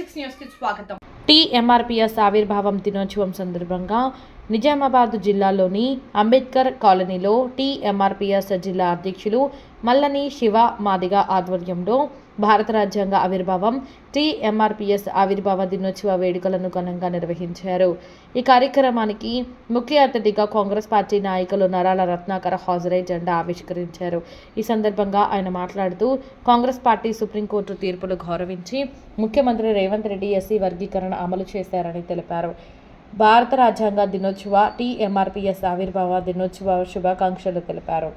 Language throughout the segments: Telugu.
స్వాగతం. టీఎంఆర్పిఎస్ ఆవిర్భావం దినోత్సవం సందర్భంగా నిజామాబాద్ జిల్లాలోని అంబేద్కర్ కాలనీలో టిఎంఆర్పిఎస్ జిల్లా అధ్యక్షులు మల్లని శివ మాదిగ ఆధ్వర్యంలో భారత రాజ్యాంగ ఆవిర్భావం టీఎంఆర్పిఎస్ ఆవిర్భావ దినోత్సవ వేడుకలను ఘనంగా నిర్వహించారు. ఈ కార్యక్రమానికి ముఖ్య అతిథిగా కాంగ్రెస్ పార్టీ నాయకులు నరాల రత్నాకర్ హాజరై జెండా ఆవిష్కరించారు. ఈ సందర్భంగా ఆయన మాట్లాడుతూ కాంగ్రెస్ పార్టీ సుప్రీంకోర్టు తీర్పులు గౌరవించి ముఖ్యమంత్రి రేవంత్ రెడ్డి ఎస్సీ వర్గీకరణ అమలు చేశారని తెలిపారు. భారత రాజ్యాంగ దినోత్సవ టీఎంఆర్పిఎస్ ఆవిర్భావ దినోత్సవ శుభాకాంక్షలు తెలిపారు.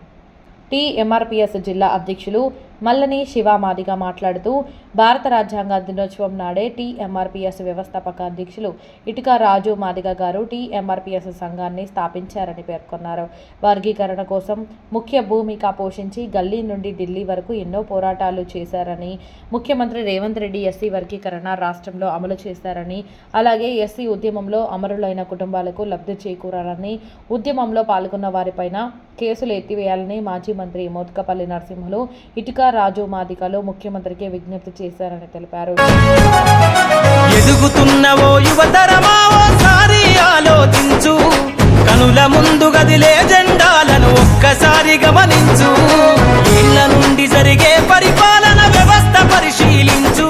టీఎంఆర్పిఎస్ జిల్లా అధ్యక్షులు మల్లని శివామాదిగా మాట్లాడుతూ భారత రాజ్యాంగ దినోత్సవం నాడే టీఎంఆర్పిఎస్ వ్యవస్థాపక అధ్యక్షులు ఇటుక రాజు మాదిగ గారు టీఎంఆర్పిఎస్ సంఘాన్ని స్థాపించారని పేర్కొన్నారు. వర్గీకరణ కోసం ముఖ్య భూమిక పోషించి గల్లీ నుండి ఢిల్లీ వరకు ఎన్నో పోరాటాలు చేశారని ముఖ్యమంత్రి రేవంత్ రెడ్డి ఎస్సీ వర్గీకరణ రాష్ట్రంలో అమలు చేశారని అలాగే ఎస్సీ ఉద్యమంలో అమరులైన కుటుంబాలకు లబ్ధి చేకూరాలని ఉద్యమంలో పాల్గొన్న వారిపైన కేసులు ఎత్తివేయాలని మాజీ మంత్రి మోత్కపల్లి నరసింహులు ఇటుక రాజు మాదికలు ముఖ్యమంత్రికి విజ్ఞప్తి చేశారని తెలిపారు. ఎదుగుతున్నవో యువతరమా ఓసారి ఆలోచించు. కనుల ముందు గదిలే జెండాలను ఒక్కసారి గమనించు. ఇళ్ళ నుండి జరిగే పరిపాలన వ్యవస్థ పరిశీలించు.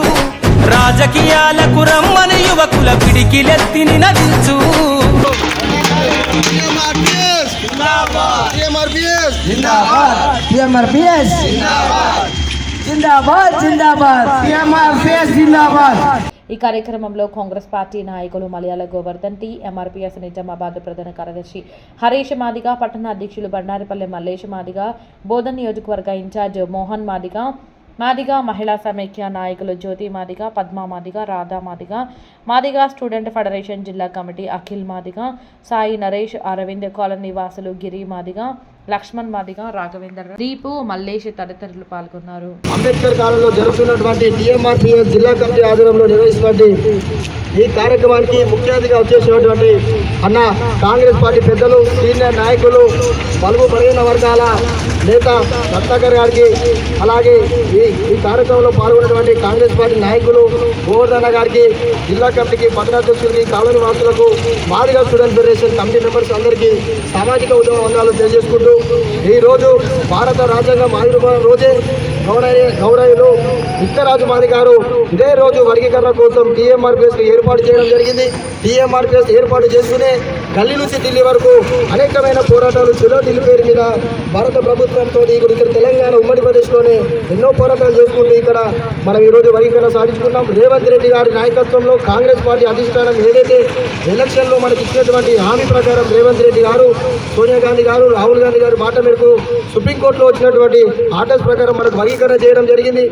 రాజకీయాలకు రమ్మని యువకుల పిడికిలెత్తిని నదించు జిందాబాద్ జిందాబాద్ జిందాబాద్ ఈ కార్యక్రమంలో కాంగ్రెస్ పార్టీ నాయకులు మలయాళ గోవర్ధన్ టీ ఎంఆర్పీఎస్ నిజామాబాద్ ప్రధాన కార్యదర్శి హరీష్ మాదిగ పట్టణ అధ్యక్షులు బండారిపల్లె మల్లేష్ మాదిగ బోధన్ నియోజకవర్గ ఇన్ఛార్జ్ మోహన్ మాదిగ మాదిగ మహిళా సమైక్య నాయకులు జ్యోతి మాదిగ పద్మా మాదిగ రాధా మాదిగ మాదిగ స్టూడెంట్ ఫెడరేషన్ జిల్లా కమిటీ అఖిల్ మాదిగ సాయి నరేష్ అరవింద్ కాలనీ వాసులు గిరి మాదిగ లక్ష్మణ్ మాదిగ రాఘవేందర్ దీపు మల్లేష్ తదితరులు పాల్గొన్నారు. అంబేద్కర్ కాలంలో జరుగుతున్నటువంటి జిల్లా కమిటీ ఆధ్వర్యంలో నిర్వహిస్తున్నటువంటి ఈ కార్యక్రమానికి ముఖ్య అతిథిగా వచ్చేసినటువంటి అన్న కాంగ్రెస్ పార్టీ పెద్దలు సీనియర్ నాయకులు పలువు బలహీన వర్గాల నేత రత్నాకర్ గారికి అలాగే ఈ ఈ కార్యక్రమంలో పాల్గొన్నటువంటి కాంగ్రెస్ పార్టీ నాయకులు గోవర్ధన గారికి జిల్లా కమిటీకి పట్టణాధ్యక్షులకి కాలనీ వాసులకు Madiga student federation committee members అందరికీ సామాజిక ఉద్యమ వందనాలు తెలియజేసుకుంటూ ఈరోజు భారత రాజ్యాంగం ఆవిర్భావం రోజే గౌరవ గౌరవులు విత్తరాజు గారు ఇదే రోజు వర్గీకరణ కోసం టీఎంఆర్పిఎస్ ఏర్పాటు చేయడం జరిగింది. టీఎంఆర్పిఎస్ ఏర్పాటు చేసుకునే గల్లీ నుంచి ఢిల్లీ వరకు అనేకమైన పోరాటాలు చెలో ఢిల్లీ పేరు మీద భారత ప్రభుత్వంతో ఇక్కడ ఇక్కడ తెలంగాణ ఉమ్మడి ప్రదేశ్లోనే ఎన్నో పోరాటాలు చేసుకుంటూ ఇక్కడ మనం ఈరోజు వర్గీకరణ సాధించుకున్నాం. రేవంత్ రెడ్డి గారి నాయకత్వంలో కాంగ్రెస్ పార్టీ అధిష్టానం ఏదైతే ఎలక్షన్లో మనకి ఇచ్చినటువంటి హామీ ప్రకారం రేవంత్ రెడ్డి గారు సోనియా గాంధీ గారు రాహుల్ గాంధీ గారు మాట మేరకు సుప్రీంకోర్టులో వచ్చినటువంటి ఆర్డర్స్ ప్రకారం మనకు వర్గీకరణ చేయడం జరిగింది.